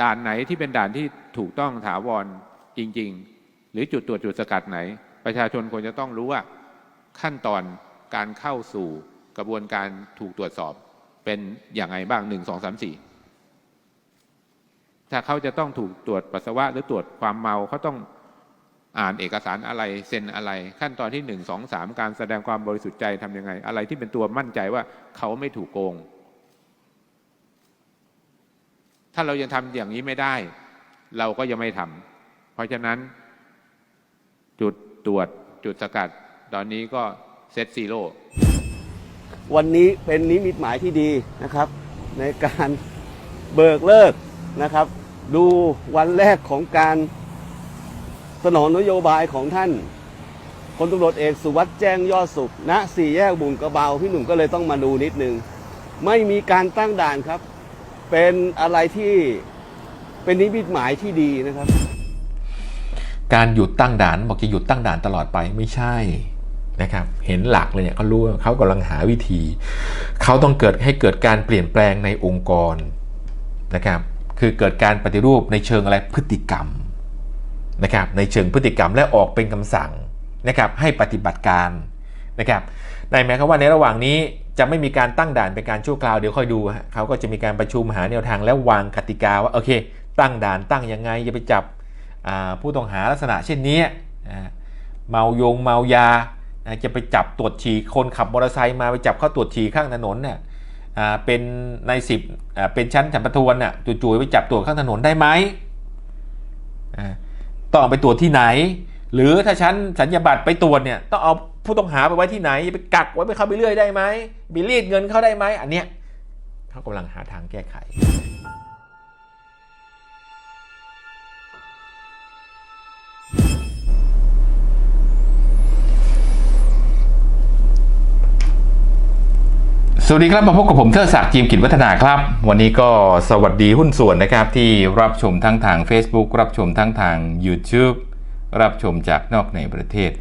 ด่านไหนที่เป็นด่านที่ถูกต้องถาวรจริง ๆ หรือจุดตรวจจุดสกัดไหน ประชาชนควรจะต้องรู้ว่าขั้นตอนการเข้าสู่กระบวนการถูกตรวจสอบเป็นอย่างไรบ้างหนึ่งสองสามสี่ถ้าเขาจะต้องถูกตรวจปัสสาวะหรือตรวจความเมาเขาต้องอ่านเอกสารอะไรเซ็นอะไร ขั้นตอนที่หนึ่งสองสามการแสดงความบริสุทธิ์ใจทำยังไง อะไรที่เป็นตัวมั่นใจว่าเขาไม่ถูกโกง ถ้าเรายังทำอย่างนี้ไม่ได้ เราก็ยังไม่ทำเพราะฉะนั้น จุดตรวจจุดสกัด ตอนนี้ก็เซตซีโร่วันนี้เป็นนิมิตหมายที่ดีนะครับ ในการเบิกเลิกนะครับ ดูวันแรกของการสนองนโยบายของท่านพลตำรวจเอกสุวัสด์แจ้งยอดสุขณสี่แยกบุงกระเบาพี่หนุ่มก็เลยต้องมาดูนิดนึง ไม่มีการตั้งด่านครับ เป็นอะไรที่เป็นนิมิตหมายที่ดีนะครับ การหยุดตั้งด่านบอกจะหยุดตั้งด่านตลอดไปไม่ใช่นะครับเห็นหลักเลยเนี่ยเขารู้เขากำลังหาวิธี เขาต้องเกิดให้เกิดการเปลี่ยนแปลงในองค์กรนะครับคือเกิดการปฏิรูปในเชิงอะไรพฤติกรรมนะครับในเชิงพฤติกรรมและออกเป็นคำสั่งนะครับให้ปฏิบัติการนะครับในหมายความว่าในระหว่างนี้ จะไม่มีการตั้งด่านเป็นการชั่วคราวเดี๋ยวค่อยดูเขาก็จะมีการประชุมหาแนวทางแล้ววางกติกาว่าโอเค ตั้งด่านตั้งยังไงอย่าไปจับผู้ต้องหาลักษณะเช่นนี้เมายงเมายาจะไปจับตรวจฉี่คนขับมอเตอร์ไซค์มาไปจับเขาตรวจฉี่ข้างถนนเนี่ยเป็นในสิบเป็นชั้นฉันประทวนน่ะจู่ๆไปจับตรวจข้างถนนได้ไหมต้องไปตรวจที่ไหน หรือถ้าชั้นสัญญาบัตรไปตรวจเนี่ยต้องเอาผู้ต้องหาไปไว้ที่ไหนไปกักไว้ไปเข้าไปเรื่อยได้ไหมไปรีดเงินเขาได้ไหมอันเนี้ยเขากำลังหาทางแก้ไขสวัสดีครับมาพบกับผมเทิดศักดิ์จีมกิจวัฒนาครับ วันนี้ก็สวัสดีหุ้นส่วนนะครับที่รับชมทั้งทาง Facebook รับชมทั้งทาง YouTube รับชมจากนอกในประเทศ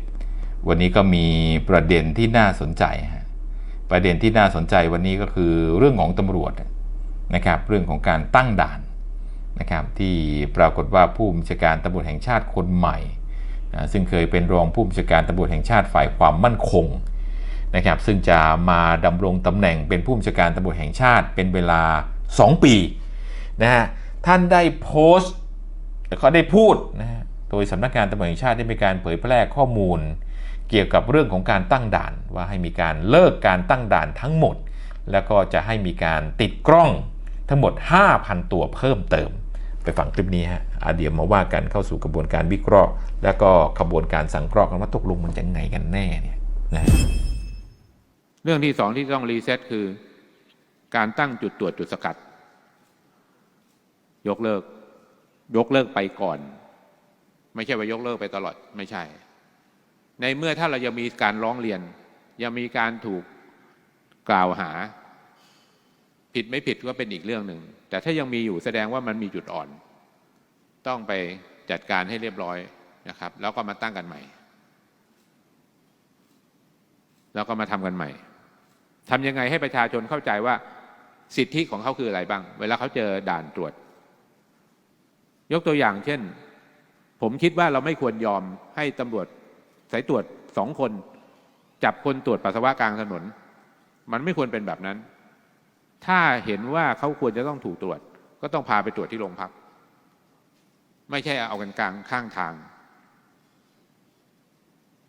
วันนี้ก็มีประเด็นที่น่าสนใจฮะประเด็นที่น่าสนใจวันนี้ก็คือเรื่องของตำรวจนะครับเรื่องของการตั้งด่านนะครับที่ปรากฏว่าผู้บัญชาการตำรวจแห่งชาติคนใหม่นะซึ่งเคยเป็นรองผู้บัญชาการตำรวจแห่งชาติฝ่ายความมั่นคงนะครับซึ่งจะมาดำรงตำแหน่งเป็นผู้บัญชาการตำรวจแห่งชาติเป็นเวลา 2 ปีนะฮะท่านได้โพสต์แล้วก็ได้พูดนะฮะ โดยสำนักงานตำรวจแห่งชาติได้มีการเผยแพร่ข้อมูล เกี่ยวกับเรื่องของการตั้งด่าน ว่าให้มีการเลิกการตั้งด่านทั้งหมด แล้วก็จะให้มีการติดกล้องทั้งหมด 5,000 ตัวเพิ่มเติม ไปฟังคลิปนี้ฮะอะเดี๋ยวมาว่ากันเข้าสู่กระบวนการวิเคราะห์ แล้วก็กระบวนการสังเคราะห์กันว่าตกลงมันจะไงกันแน่เนี่ยนะเรื่องที่สองที่ต้องรีเซ็ตคือ การตั้งจุดตรวจจุดสกัด ยกเลิก ยกเลิกไปก่อน ไม่ใช่ว่ายกเลิกไปตลอดไม่ใช่ ในเมื่อถ้าเรายังมีการร้องเรียน ยังมีการถูกกล่าวหา ผิดไม่ผิดก็เป็นอีกเรื่องหนึ่ง แต่ถ้ายังมีอยู่แสดงว่ามันมีจุดอ่อน ต้องไปจัดการให้เรียบร้อยนะครับ แล้วก็มาตั้งกันใหม่ แล้วก็มาทำกันใหม่ทำยังไงให้ประชาชนเข้าใจว่าสิทธิของเขาคืออะไรบ้าง เวลาเขาเจอด่านตรวจ ยกตัวอย่างเช่น ผมคิดว่าเราไม่ควรยอมให้ตำรวจสายตรวจสองคน จับคนตรวจปัสสาวะกลางถนน มันไม่ควรเป็นแบบนั้น ถ้าเห็นว่าเขาควรจะต้องถูกตรวจ ก็ต้องพาไปตรวจที่โรงพัก ไม่ใช่เอากันกลางข้างทาง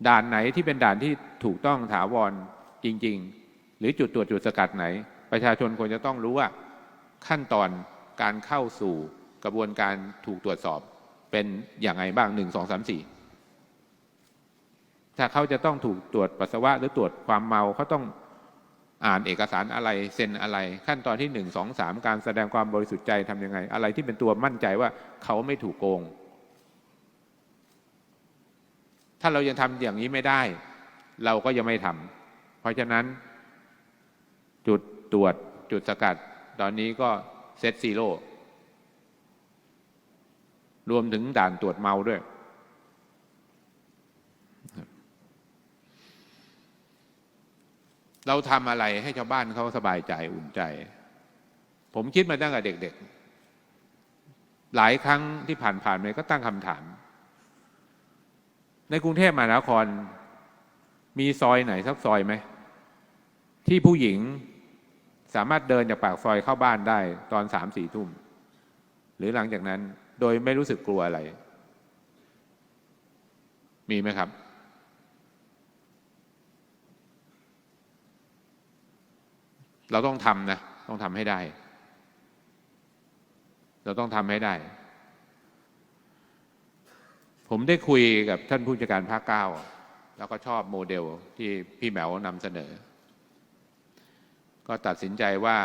ด่านไหนที่เป็นด่านที่ถูกต้องถาวรจริง ๆ หรือจุดตรวจจุดสกัดไหน ประชาชนควรจะต้องรู้ว่าขั้นตอนการเข้าสู่กระบวนการถูกตรวจสอบ เป็นอย่างไรบ้างหนึ่งสองสามสี่ถ้าเขาจะต้องถูกตรวจปัสสาวะหรือตรวจความเมาเขาต้องอ่านเอกสารอะไรเซ็นอะไร ขั้นตอนที่หนึ่งสองสามการแสดงความบริสุทธิ์ใจทำยังไง อะไรที่เป็นตัวมั่นใจว่าเขาไม่ถูกโกง ถ้าเรายังทำอย่างนี้ไม่ได้ เราก็ยังไม่ทำเพราะฉะนั้น จุดตรวจจุดสกัด ตอนนี้ก็เซตซีโร่ รวมถึงด่านตรวจเมาด้วย เราทำอะไรให้ชาวบ้านเขาสบายใจอุ่นใจ ผมคิดมาตั้งแต่เด็ก ๆ หลายครั้งที่ผ่านผ่านๆไปก็ตั้งคำถาม ในกรุงเทพมหานคร มีซอยไหนสักซอยไหม ที่ผู้หญิงสามารถเดินจากปากซอยเข้าบ้านได้ตอนสามสี่ทุ่ม หรือหลังจากนั้น โดยไม่รู้สึกกลัวอะไร มีไหมครับ เราต้องทำนะ ต้องทำให้ได้ เราต้องทำให้ได้ ผมได้คุยกับท่านผู้จัดการภาคเก้า แล้วก็ชอบโมเดลที่พี่แหมวนำเสนอ ก็ตัดสินใจว่า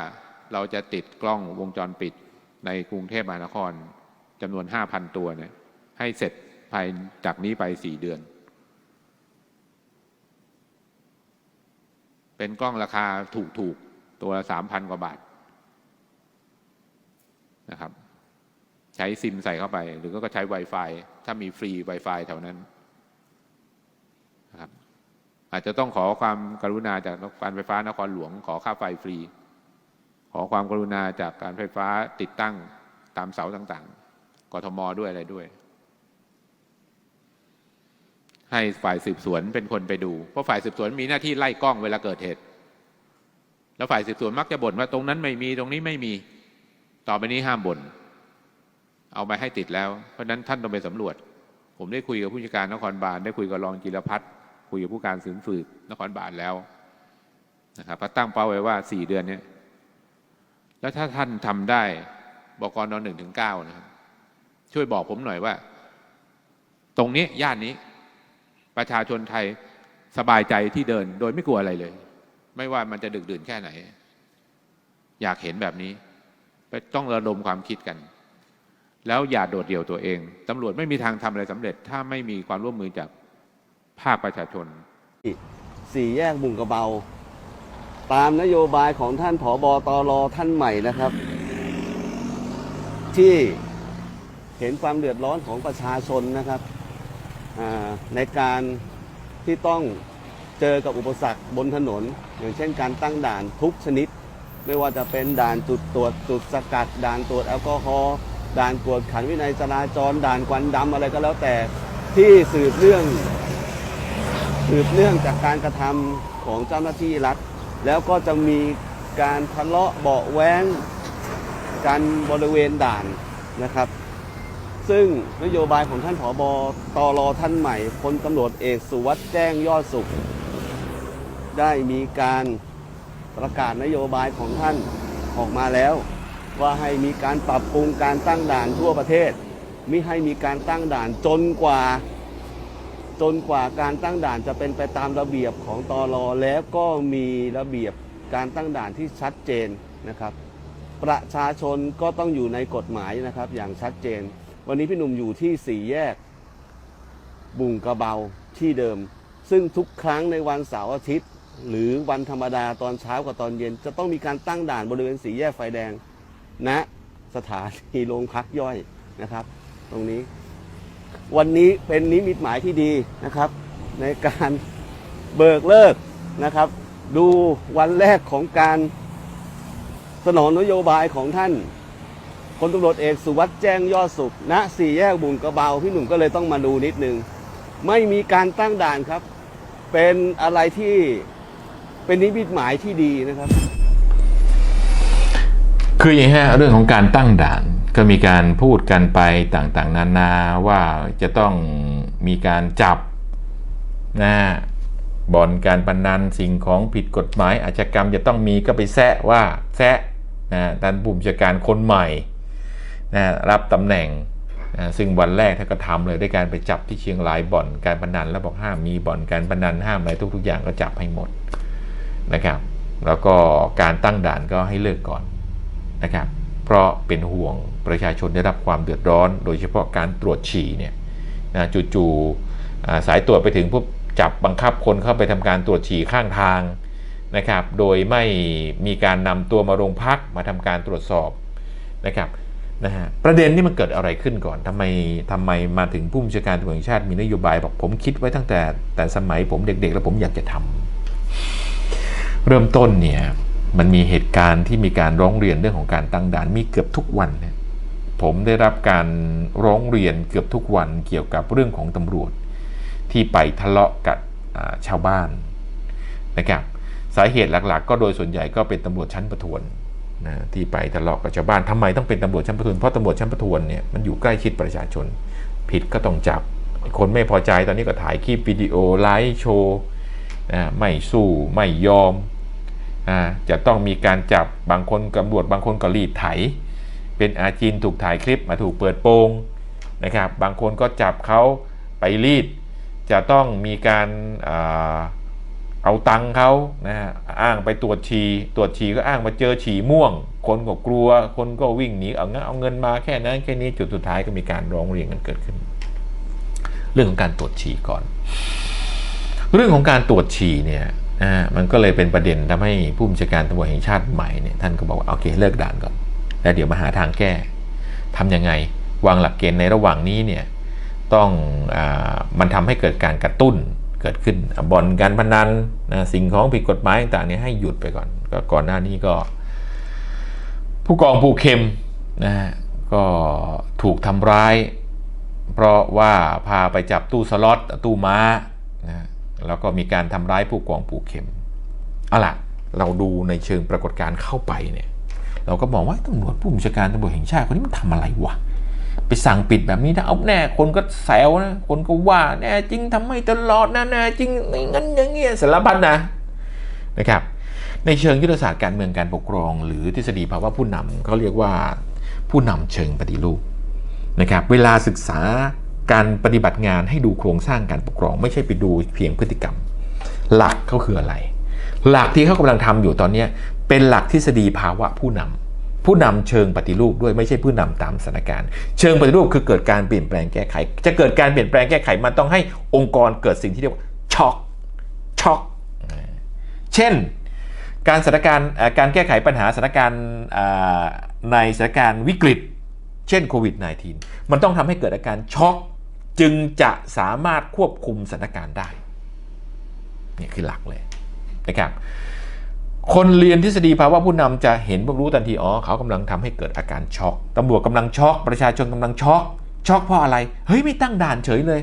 เราจะติดกล้องวงจรปิดในกรุงเทพมหานคร จำนวน5,000ตัวเนี่ยให้เสร็จภายจากนี้ไป4เดือน เป็นกล้องราคาถูกๆ ตัวละ3,000กว่าบาทนะครับ ใช้ซิมใส่เข้าไป หรือก็ใช้ Wi-Fi ถ้ามีฟรี Wi-Fi แถวนั้นนะครับอาจจะต้องขอความกรุณาจากการไฟฟ้านครหลวง ขอค่าไฟฟรี ขอความกรุณาจากการไฟฟ้าติดตั้งตามเสาต่างๆ กทมด้วยอะไรด้วย ให้ฝ่ายสืบสวนเป็นคนไปดู เพราะฝ่ายสืบสวนมีหน้าที่ไล่กล้องเวลาเกิดเหตุ แล้วฝ่ายสืบสวนมักจะบ่นว่าตรงนั้นไม่มีตรงนี้ไม่มี ต่อไปนี้ห้ามบ่น เอาไปให้ติดแล้ว เพราะนั้นท่านต้องไปสำรวจ ผมได้คุยกับผู้จัดการนครบาลได้คุยกับรองจิรพัฒน์คุยกับผู้การสืบสืบนครบาลแล้วนะครับก็ตั้งเป้าไว้ว่าสี่เดือนเนี้แล้วถ้าท่านทำได้บกนหนึ่งถึงเก้านะครับ ช่วยบอกผมหน่อยว่า ตรงนี้ย่านนี้ ประชาชนไทยสบายใจที่เดิน โดยไม่กลัวอะไรเลย ไม่ว่ามันจะดึกดื่นแค่ไหน อยากเห็นแบบนี้ต้องระดมความคิดกัน แล้วอย่าโดดเดี่ยวตัวเองตำรวจไม่มีทางทำอะไรสำเร็จ ถ้าไม่มีความร่วมมือจากภาคประชาชน สี่แยกบุงกระเบา ตามนโยบายของท่านผอบอตรท่านใหม่นะครับ ที่ เห็นความเดือดร้อนของประชาชนนะครับในการที่ต้องเจอกับอุปสรรคบนถนน อย่างเช่นการตั้งด่านทุกชนิด ไม่ว่าจะเป็นด่านจุดตรวจจุดสกัด ด่านตรวจแอลกอฮอล์ด่านกวดขันวินัยจราจร ด่านควันดำอะไรก็แล้วแต่ที่สืบเรื่อง สืบเนื่องจากการกระทำของเจ้าหน้าที่รัฐ แล้วก็จะมีการทะเลาะเบาะแว้งกันบริเวณด่านนะครับ ซึ่งนโยบายของท่านผอบอตรท่านใหม่พลตำรวจเอกสุวัสด์แจ้งยอดสุข ได้มีการประกาศนโยบายของท่านออกมาแล้ว ว่าให้มีการปรับปรุงการตั้งด่านทั่วประเทศมิให้มีการตั้งด่านจนกว่า จนกว่าการตั้งด่านจะเป็นไปตามระเบียบของตอรอแล้วก็มีระเบียบการตั้งด่านที่ชัดเจนนะครับ ประชาชนก็ต้องอยู่ในกฎหมายนะครับอย่างชัดเจน วันนี้พี่หนุ่มอยู่ที่สี่แยก บุงกระเบาที่เดิม ซึ่งทุกครั้งในวันเสาร์อาทิตย์ หรือวันธรรมดาตอนเช้ากับตอนเย็น จะต้องมีการตั้งด่านบริเวณสี่แยกไฟแดงณสถานีโรงพักย่อยนะครับ ตรงนี้ วันนี้เป็นนิมิตหมายที่ดีนะครับ ในการเบิกเลิกนะครับ ดูวันแรกของการสนองนโยบายของท่าน พลตำรวจเอกสุวัสด์แจ้งยอดสุขณสี่แยกบุงกระเบาพี่หนุ่มก็เลยต้องมาดูนิดนึง ไม่มีการตั้งด่านครับ เป็นอะไรที่เป็นนิมิตหมายที่ดีนะครับ คืออย่างนี้ฮะเรื่องของการตั้งด่านก็มีการพูดกันไปต่างๆ นานาว่าจะต้องมีการจับนะบ่อนการพนนันสิ่งของผิดกฎหมายอาชญากรรมจะต้องมีก็ไปแซะว่าแซะนะท่านผู้บัญชาการคนใหม่ นะรับตำแหน่งนะซึ่งวันแรกท่านก็ทำเลยด้วยการไปจับที่เชียงรายบ่อนการพนันแล้วบอกห้ามมีบ่อนการพนันห้ามอะไรทุก ๆ อย่างก็จับให้หมดนะครับ แล้วก็การตั้งด่านก็ให้เลิกก่อนนะครับ เพราะเป็นห่วงประชาชนได้รับความเดือดร้อน โดยเฉพาะการตรวจฉี่เนี่ยนะจู่ๆสายตรวจไปถึงปุ๊บจับบังคับคนเข้าไปทำการตรวจฉี่ข้างทางนะครับ โดยไม่มีการนำตัวมาโรงพักมาทำการตรวจสอบนะครับ นะฮะประเด็นนี้มันเกิดอะไรขึ้นก่อนทำไมทำไมมาถึงผู้บัญชาการตำรวจแห่งชาติมีนโยบายบอกผมคิดไว้ตั้งแต่แต่สมัยผมเด็กๆ แล้วผมอยากจะทำเริ่มต้นเนี่ยมันมีเหตุการณ์ที่มีการร้องเรียนเรื่องของการตั้งด่านมีเกือบทุกวันเนี่ยผมได้รับการร้องเรียนเกือบทุกวันเกี่ยวกับเรื่องของตำรวจ ที่ไปทะเลาะกับชาวบ้านนะครับสาเหตุหลักๆ ก็โดยส่วนใหญ่ก็เป็นตำรวจชั้นประทวน นะที่ไปทะเลาะกับชาวบ้านทำไมต้องเป็นตำรวจชั้นประทวนเพราะตำรวจชั้นประทวนเนี่ยมันอยู่ใกล้ชิดประชาชน ผิดก็ต้องจับ คนไม่พอใจตอนนี้ก็ถ่ายคลิปวิดีโอไลฟ์โชว์นะไม่สู้ไม่ยอมอ่าจะต้องมีการจับบางคนตำรวจบางคนก็รีดไถ เป็นอาจีนถูกถ่ายคลิปมาถูกเปิดโปงนะครับบางคนก็จับเขาไปรีด จะต้องมีการอ่า เอาตังเขานะฮะอ้างไปตรวจฉี่ตรวจฉี่ก็อ้างมาเจอฉี่ม่วง คนก็กลัว คนก็วิ่งหนีเอางั้นเอาเงินมาแค่นั้นแค่นี้จุดสุดท้ายก็มีการร้องเรียนกันเกิดขึ้น เรื่องของการตรวจฉี่ก่อน เรื่องของการตรวจฉี่เนี่ยนะฮะมันก็เลยเป็นประเด็นทำให้ผู้บัญชาการตำรวจแห่งชาติใหม่เนี่ยท่านก็บอกว่าโอเคเลิกด่านก่อนแล้วเดี๋ยวมาหาทางแก้ทำยังไงวางหลักเกณฑ์ในระหว่างนี้เนี่ยต้องอามันทำให้เกิดการกระตุ้น เกิดขึ้นบ่อนการพนันนะสิ่งของผิดกฎหมายต่างๆเนี่ยให้หยุดไปก่อน ก็ก่อนหน้านี้ก็ ผู้กองภูเข็มนะฮะก็ถูกทำร้าย เพราะว่าพาไปจับตู้สล็อตตู้ม้านะแล้วก็มีการทำร้ายผู้กองปูเข็มเอาล่ะ เราดูในเชิงปรากฏการณ์เข้าไปเนี่ย เราก็มองว่าตำรวจผู้บัญชาการตำรวจแห่งชาติคนนี้มันทำอะไรวะ ไปสั่งปิดแบบนี้นะเอาแน่คนก็แซวนะ คนก็ว่าแน่จริงทำไม่ตลอดนะแน่จริงไม่งั้นอย่างเงี้ยสารพัดนะนะครับ ในเชิงยุทธศาสตร์การเมืองการปกครอง หรือทฤษฎีภาวะผู้นำเขาเรียกว่าผู้นำเชิงปฏิรูปนะครับ เวลาศึกษาการปฏิบัติงานให้ดูโครงสร้างการปกครอง ไม่ใช่ไปดูเพียงพฤติกรรม หลักเขาคืออะไร หลักที่เขากำลังทำอยู่ตอนนี้เป็นหลักทฤษฎีภาวะผู้นำ ผู้นำเชิงปฏิรูปด้วยไม่ใช่ผู้นำตามสถานการณ์ เชิงปฏิรูปคือเกิดการเปลี่ยนแปลงแก้ไข จะเกิดการเปลี่ยนแปลงแก้ไขมันต้องให้องค์กรเกิดสิ่งที่เรียกว่าช็อกช็อกเช่น การสถานการณ์การแก้ไขปัญหาสถานการณ์ในสถานการณ์วิกฤต เช่นโควิด -19 มันต้องทำให้เกิดอาการช็อกจึงจะสามารถควบคุมสถานการณ์ได้นี่คือหลักเลยนะครับ คนเรียนทฤษฎีภาวะผู้นำจะเห็นรู้ทันทีอ๋อเขากำลังทำให้เกิดอาการช็อกตำรวจกำลังช็อกประชาชนกำลังช็อกช็อกเพราะอะไรเฮ้ยไม่ตั้งด่านเฉยเลย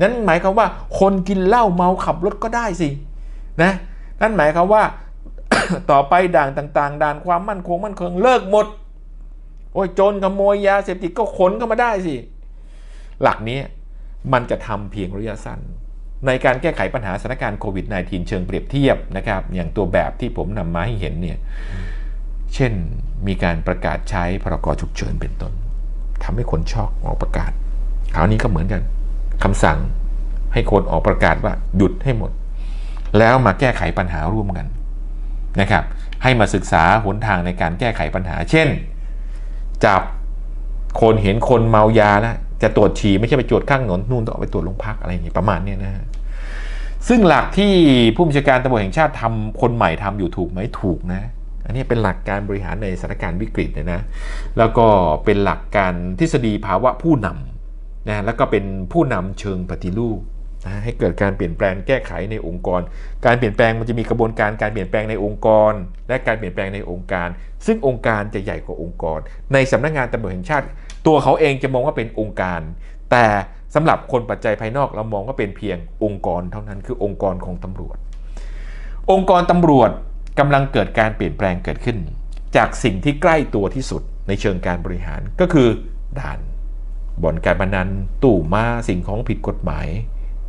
นั้นหมายความว่าคนกินเหล้าเมาขับรถก็ได้สินะนั่นหมายความว่าต่อไปด่านต่างๆ ด่านความมั่นคงมั่นคงเลิกหมด โอ้ยโจรขโมยยาเสพติดก็ขนเข้ามาได้สิ หลักนี้มันจะทำเพียงระยะสั้น ในการแก้ไขปัญหาสถานการณ์โควิด -19 เชิงเปรียบเทียบนะครับ อย่างตัวแบบที่ผมนำมาให้เห็นเนี่ย เช่นมีการประกาศใช้พรกฉุกเฉินเป็นต้นทำให้คนช็อกออกประกาศคราวนี้ก็เหมือนกันคำสั่งให้คนออกประกาศว่าหยุดให้หมด แล้วมาแก้ไขปัญหาร่วมกันนะครับ ให้มาศึกษาหนทางในการแก้ไขปัญหา เช่น จับคนเห็นคนเมายาแล้ว จะตรวจฉี่ไม่ใช่ไปตรวจข้างถนนนู่นต้องเอาไปตรวจโรงพักอะไรอย่างนี้ประมาณนี้นะฮะซึ่งหลักที่ผู้บัญชาการตำรวจแห่งชาติทำคนใหม่ทำอยู่ถูกไหมถูกนะ อันนี้เป็นหลักการบริหารในสถานการณ์วิกฤตเลยนะ แล้วก็เป็นหลักการทฤษฎีภาวะผู้นำนะ แล้วก็เป็นผู้นำเชิงปฏิรูปนะให้เกิดการเปลี่ยนแปลงแก้ไขในองค์กร การเปลี่ยนแปลงมันจะมีกระบวนการการเปลี่ยนแปลงในองค์กร และการเปลี่ยนแปลงในองค์การ ซึ่งองค์การจะใหญ่กว่าองค์กร ในสำนักงานตำรวจแห่งชาติ ตัวเขาเองจะมองว่าเป็นองค์การ แต่สำหรับคนปัจจัยภายนอกเรามองว่าเป็นเพียงองค์กรเท่านั้นคือองค์กรของตำรวจ องค์กรตำรวจกำลังเกิดการเปลี่ยนแปลงเกิดขึ้น จากสิ่งที่ใกล้ตัวที่สุดในเชิงการบริหารก็คือด่านบ่อนการพนันตู้มาสิ่งของผิดกฎหมาย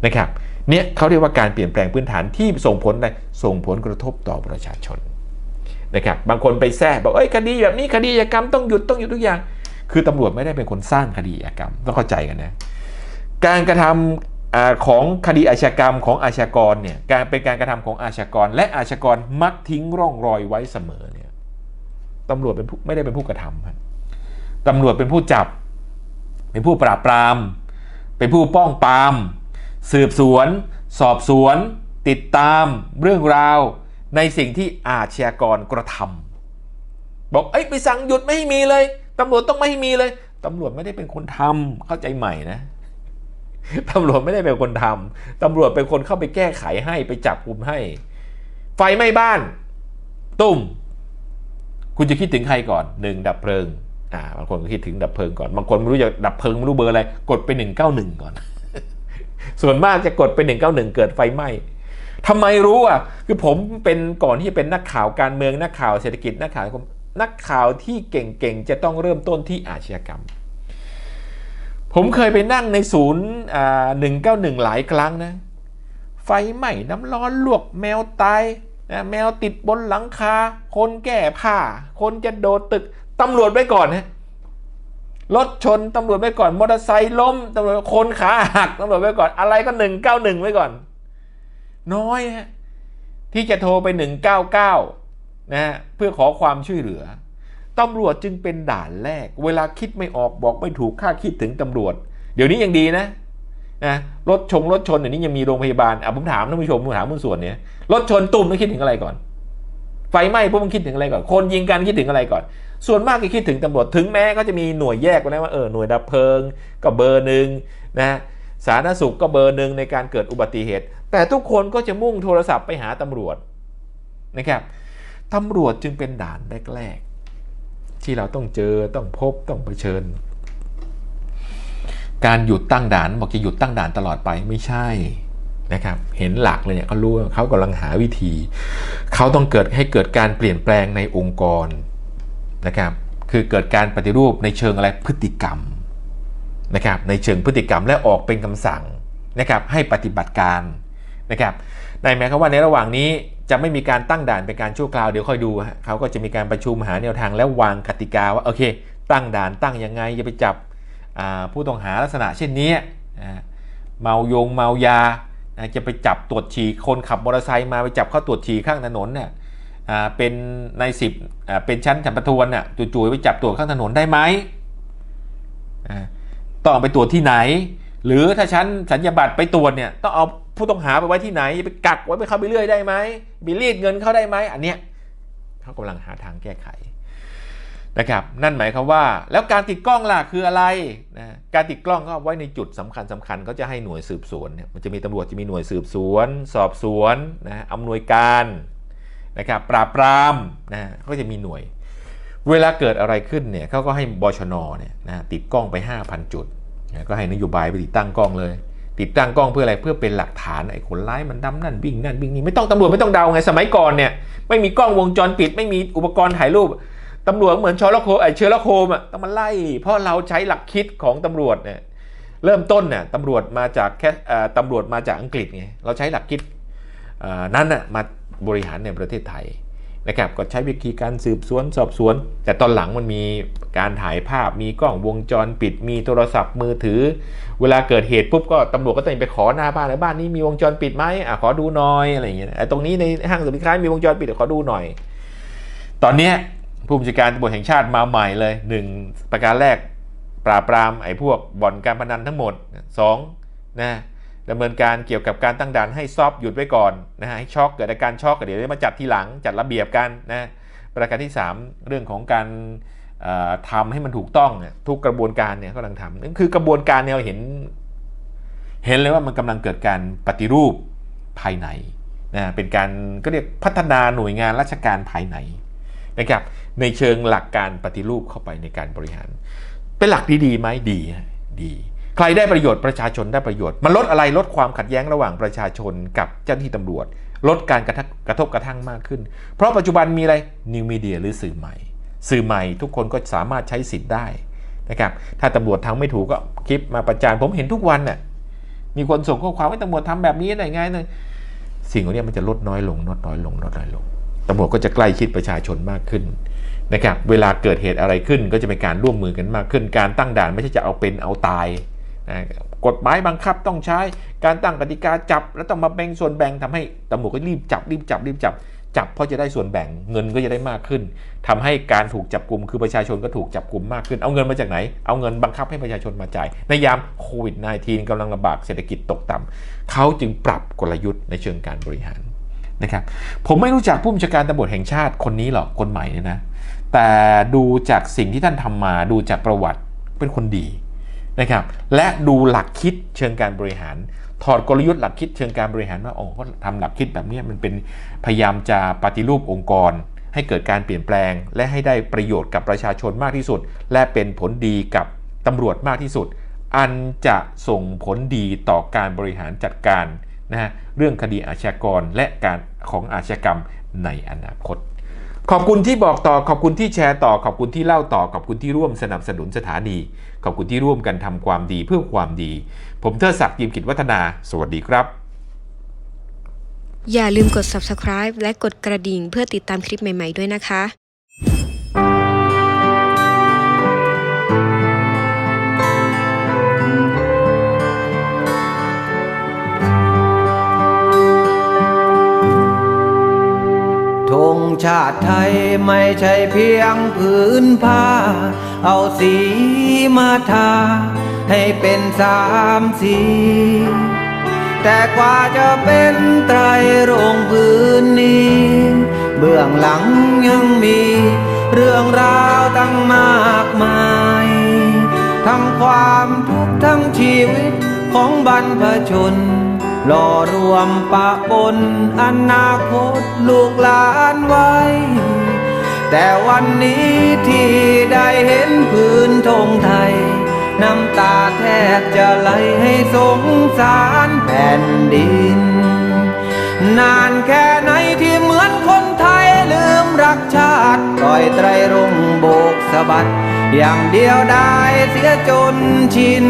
นะครับเนี่ยเขาเรียกว่าการเปลี่ยนแปลงพื้นฐานที่ส่งผลอะไรส่งผลกระทบต่อประชาชนนะครับบางคนไปแซ่บอกเอ้ยคดีแบบนี้คดีอากรรมต้องหยุดต้องหยุดทุกอย่าง คือตำรวจไม่ได้เป็นคนสร้างคดีอาชญากรรมต้องเข้าใจกันนะการกระทำอาของคดีอาชญากรรมของอาชญากรเนี่ยการเป็นการกระทำของอาชญากร และอาชญากรมักทิ้งร่องรอยไว้เสมอเนี่ยตำรวจเป็นไม่ได้เป็นผู้กระทำครับตำรวจเป็นผู้จับ เป็นผู้ปราบปราม เป็นผู้ป้องปราม สืบสวน สอบสวน ติดตามเรื่องราว ในสิ่งที่อาชญากรกระทำบอกเอ้ยไปสั่งหยุดไม่มีเลย ตำรวจต้องไม่มีเลยตำรวจไม่ได้เป็นคนทำเข้าใจใหม่นะตำรวจไม่ได้เป็นคนทำตำรวจเป็นคนเข้าไปแก้ไขให้ไปจับกลุ่มให้ ไฟไหม้บ้าน ตุ้มคุณจะคิดถึงใครก่อนหนึ่งดับเพลิง อ่าบางคนก็คิดถึงดับเพลิงก่อน บางคนไม่รู้จะดับเพลิงไม่รู้เบอร์อะไร กดไป191ก่อน ส่วนมากจะกดไป191เกิดไฟไหม้ทำไมรู้อะ คือผมเป็นก่อนที่จะเป็นนักข่าวการเมืองนักข่าวเศรษฐกิจนักข่าว นักข่าวที่เก่งๆ จะต้องเริ่มต้นที่อาชญากรรม ผมเคยไปนั่งในศูนย์หนึ่งเก้าหนึ่งหลายครั้งนะ ไฟไหม้น้ำร้อนลวกแมวตายนะแมวติดบนหลังคา คนแก้ผ้า คนจะโดดตึกตำรวจไว้ก่อนฮะรถชนตำรวจไว้ก่อนมอเตอร์ไซค์ล้มตำรวจคนขาหักตำรวจไว้ก่อนอะไรก็หนึ่งเก้าหนึ่งไว้ก่อน น้อยฮะที่จะโทรไปหนึ่งเก้าเก้า นะฮะเพื่อขอความช่วยเหลือตำรวจจึงเป็นด่านแรก เวลาคิดไม่ออกบอกไม่ถูกค่าคิดถึงตำรวจ เดี๋ยวนี้ยังดีนะนะรถชงรถชนเดี๋ยวนี้ยังมีโรงพยาบาลอะผมถามท่านผู้ชมผมถามผู้ส่วนเนี้ยรถชนตุ่มต้องคิดถึงอะไรก่อน ไฟไหม้พวกมันคิดถึงอะไรก่อน คนยิงกันคิดถึงอะไรก่อน ส่วนมากก็คิดถึงตำรวจถึงแม้ก็จะมีหน่วยแยกไว้แล้วว่าเออหน่วยดับเพลิงก็เบอร์หนึ่งนะสาธารณสุขก็เบอร์หนึ่งในการเกิดอุบัติเหตุ แต่ทุกคนก็จะมุ่งโทรศัพท์ไปหาตำรวจนะครับ ตำรวจจึงเป็นด่านแรกๆ ที่เราต้องเจอต้องพบต้องเผชิญ การหยุดตั้งด่านบอกจะหยุดตั้งด่านตลอดไปไม่ใช่นะครับเห็นหลักเลยเนี่ยเขารู้เขากำลังหาวิธี เขาต้องเกิดให้เกิดการเปลี่ยนแปลงในองค์กรนะครับคือเกิดการปฏิรูปในเชิงอะไรพฤติกรรมนะครับในเชิงพฤติกรรมและออกเป็นคำสั่งนะครับให้ปฏิบัติการนะครับในหมายความว่าในระหว่างนี้ จะไม่มีการตั้งด่านเป็นการชั่วคราวเดี๋ยวค่อยดูเขาก็จะมีการประชุมหาแนวทางและวางกติกาว่าโอเค ตั้งด่านตั้งยังไงอย่าไปจับผู้ต้องหาลักษณะเช่นนี้เมายงเมายาจะไปจับตรวจฉี่คนขับมอเตอร์ไซค์มาไปจับเขาตรวจฉี่ข้างถนนเนี่ยเป็นในสิบเป็นชั้นฉันประทวนน่ะจู่ๆไปจับตรวจข้างถนนได้ไหมต้องไปตรวจที่ไหน หรือถ้าชั้นสัญญาบัตรไปตรวจเนี่ยต้องเอา ผู้ต้องหาไปไว้ที่ไหนไปกักไว้ไปเข้าไปเรื่อยได้ไหมไปรีดเงินเขาได้ไหมอันเนี้ยเขากำลังหาทางแก้ไขนะครับนั่นหมายความว่า แล้วการติดกล้องล่ะคืออะไรนะการติดกล้องก็ไว้ในจุดสำคัญสำคัญเขาจะให้หน่วยสืบสวนเนี่ยมันจะมีตำรวจจะมีหน่วยสืบสวน สอบสวนนะอำนวยการนะครับปราบปรามนะก็จะมีหน่วย เวลาเกิดอะไรขึ้นเนี่ยเขาก็ให้บชนเนี่ยนะติดกล้องไป 5,000 จุดนะก็ให้นโยบายไปติดตั้งกล้องเลย ติดตั้งกล้องเพื่ออะไรเพื่อเป็นหลักฐานไอ้คนร้ายมันดำนั่นวิ่งนั่นวิ่งนี่ไม่ต้องตำรวจไม่ต้องเดาไงสมัยก่อนเนี่ยไม่มีกล้องวงจรปิด ไม่มีอุปกรณ์ถ่ายรูปตำรวจเหมือนชอร์ลโคไอเชอร์ลโคมอะต้องมาไล่ เพราะเราใช้หลักคิดของตำรวจเนี่ยเริ่มต้นเนี่ยตำรวจมาจากแค่ตำรวจมาจากอังกฤษไงเราใช้หลักคิดนั้นน่ะมาบริหารในประเทศไทย นะครับก็ใช้วิธีการสืบสวนสอบสวน แต่ตอนหลังมันมีการถ่ายภาพมีกล้องวงจรปิด มีโทรศัพท์มือถือ เวลาเกิดเหตุปุ๊บก็ตำรวจก็ต้องไปขอหน้าบ้านแล้วบ้านนี้มีวงจรปิดไหมอะขอดูหน่อยอะไรอย่างเงี้ยตรงนี้ในห้างสรรพสินค้ามีวงจรปิดขอดูหน่อย ตอนเนี้ยผู้บัญชาการตำรวจแห่งชาติมาใหม่เลย 1 ประการแรกปราบปรามไอ้พวกบ่อนการพนันทั้งหมด2นะ ดำเนินการเกี่ยวกับการตั้งด่านให้ซอฟหยุดไว้ก่อนนะฮะให้ช็อกเกิดอาการช็อกเดี๋ยวมาจัดทีหลังจัดระเบียบกันนะประการที่ 3 เรื่องของการทำให้มันถูกต้องทุกกระบวนการเนี่ยกำลังทำนั่นคือกระบวนการเนี่ยเห็น เห็นเลยว่ามันกำลังเกิดการปฏิรูปภายในนะเป็นการก็เรียกพัฒนาหน่วยงานราชการภายในนะครับในเชิงหลักการปฏิรูปเข้าไปในการบริหาร เป็นหลักดีๆไหมดีดี ใครได้ประโยชน์ประชาชนได้ประโยชน์ มันลดอะไรลดความขัดแย้งระหว่างประชาชนกับเจ้าหน้าที่ตำรวจ ลดการกระทกระทบกระทั่งมากขึ้น เพราะปัจจุบันมีอะไรนิวมีเดียหรือสื่อใหม่ สื่อใหม่ทุกคนก็สามารถใช้สิทธิ์ได้นะครับถ้าตำรวจทำไม่ถูกก็คลิปมาประจานผมเห็นทุกวันน่ะมีคนส่งข้อความให้ตำรวจทำแบบนี้ได้ไงเนี่ยสิ่งเหล่านี้มันจะลดน้อยลงลดน้อยลงลดน้อยลงตำรวจก็จะใกล้ชิดประชาชนมากขึ้นนะครับเวลาเกิดเหตุอะไรขึ้นก็จะเป็นการร่วมมือกันมากขึ้น การตั้งด่านไม่ใช่จะเอาเป็นเอาตาย กฎหมายบังคับต้องใช้การตั้งกติกาจับ แล้วต้องมาแบ่งส่วนแบ่งทำให้ตำรวจก็รีบจับรีบจับรีบจับจับเพราะจะได้ส่วนแบ่งเงินก็จะได้มากขึ้นทำให้การถูกจับกลุ่มคือประชาชนก็ถูกจับกลุ่มมากขึ้น เอาเงินมาจากไหน เอาเงินบังคับให้ประชาชนมาจ่าย ในยามโควิด -19 กำลังระบาดเศรษฐกิจตกต่ำเขาจึงปรับกลยุทธ์ในเชิงการบริหารนะครับ ผมไม่รู้จักผู้บัญชาการตำรวจแห่งชาติคนนี้หรอกคนใหม่เนี่ยนะ แต่ดูจากสิ่งที่ท่านทำมาดูจากประวัติเป็นคนดี นะครับและดูหลักคิดเชิงการบริหาร ถอดกลยุทธ์หลักคิดเชิงการบริหารว่าโอ้ก็ทำหลักคิดแบบนี้มันเป็นพยายามจะปฏิรูปองค์กร ให้เกิดการเปลี่ยนแปลง และให้ได้ประโยชน์กับประชาชนมากที่สุด และเป็นผลดีกับตำรวจมากที่สุด อันจะส่งผลดีต่อการบริหารจัดการนะฮะเรื่องคดีอาชญากรและการของอาชญากรรมในอนาคต ขอบคุณที่บอกต่อขอบคุณที่แชร์ต่อขอบคุณที่เล่าต่อขอบคุณที่ร่วมสนับสนุนสถานี ขอบคุณที่ร่วมกันทำความดีเพื่อความดี ผมเทิดศักดิ์ยิมกิจวัฒนา สวัสดีครับ อย่าลืมกด subscribe และกดกระดิ่งเพื่อติดตามคลิปใหม่ ๆ ด้วยนะคะ ชาติไทยไม่ใช่เพียงผืนผ้า เอาสีมาทา ให้เป็นสามสี แต่กว่าจะเป็นไตรรงค์พื้นนี้ เบื้องหลังยังมี เรื่องราวตั้งมากมาย ทั้งความทุกข์ทั้งชีวิตของบรรพชน หล่อรวมปะปนอนาคตลูกหลานไว้ แต่วันนี้ที่ได้เห็นพื้นธงไทย น้ำตาแทบจะไหลให้สงสารแผ่นดิน นานแค่ไหนที่เหมือนคนไทยลืมรักชาติปล่อยไตรรงโบกสะบัด อย่างเดียวได้เสียจนชิน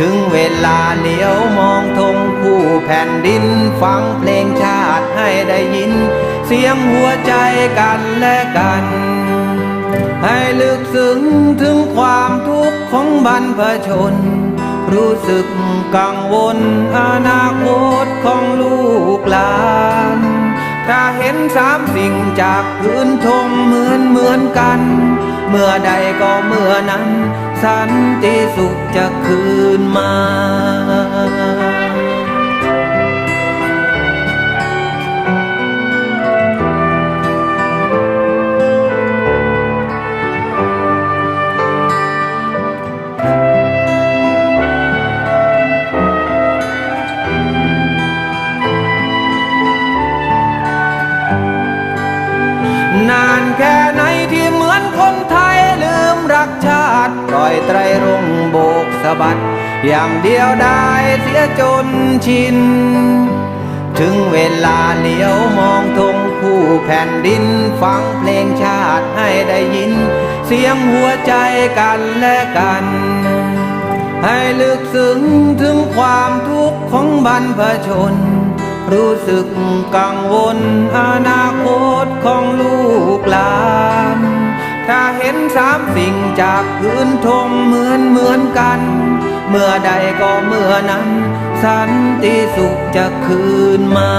ถึงเวลาเหลียวมองธงคู่แผ่นดิน ฟังเพลงชาติให้ได้ยิน เสียงหัวใจกันและกัน ให้ลึกซึ้งถึงความทุกข์ของบรรพชน รู้สึกกังวลอนาคตของลูกหลานถ้าเห็นสามสิ่งจากพื้นธงเหมือนเหมือนกัน เมื่อใดก็เมื่อนั้น สันติสุขจะคืนมา อยไตรรงโบกสะบัด อย่างเดียวได้เสียจนชิน ถึงเวลาเลี้ยวมองธงคู่แผ่นดิน ฟังเพลงชาติให้ได้ยิน เสียงหัวใจกันและกันให้ลึกซึ้งถึงความทุกข์ของบรรพชน รู้สึกกังวลอนาคตของลูกหลาน ถ้าเห็นสามสิ่งจากพื้นทมเหมือนเหมือนกัน เมื่อใดก็เมื่อนั้น สันติสุขจะคืนมา